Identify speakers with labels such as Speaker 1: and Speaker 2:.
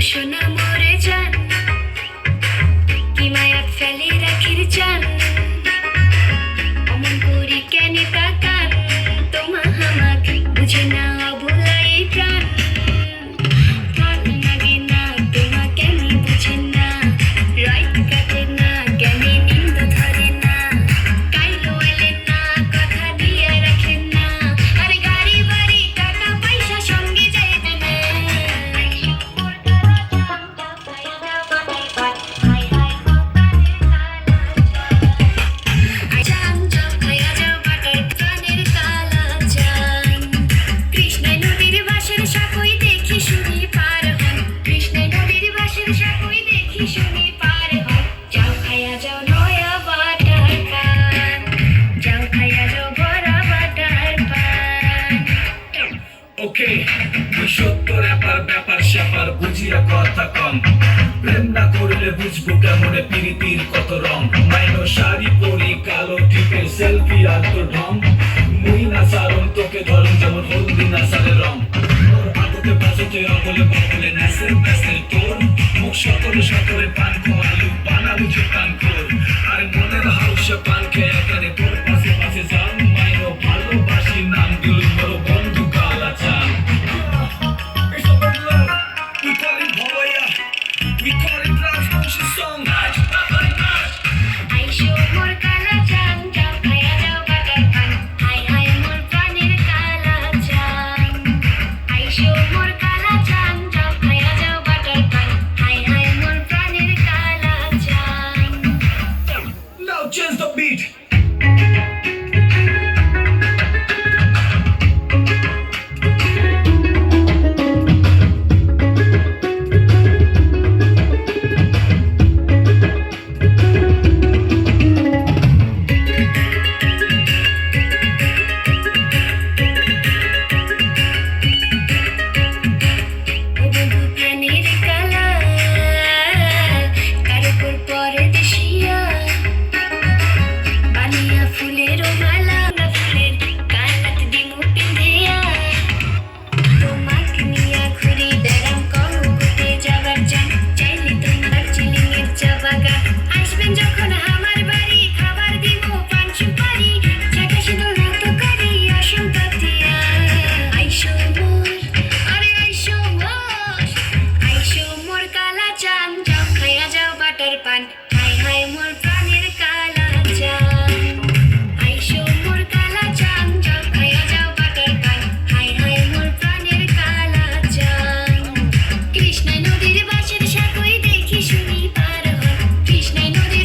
Speaker 1: Emotional ওকে তুই সত্য ব্যাপার স্যাপার বুঝিয়া কথা কম। প্রেম না করলে বুঝব কেমনে পিরিতির কত রং। মাইনো শাড়ি পরি, কালো টিপে সেলফি আর তো ঢং। মুই না সারম তোকে ধরম যেমন হলদি না সারে রং। আদতে বাজতে অকলে বকলে নাচের নাচের তোর মুখ সকল
Speaker 2: Krishna, I know that.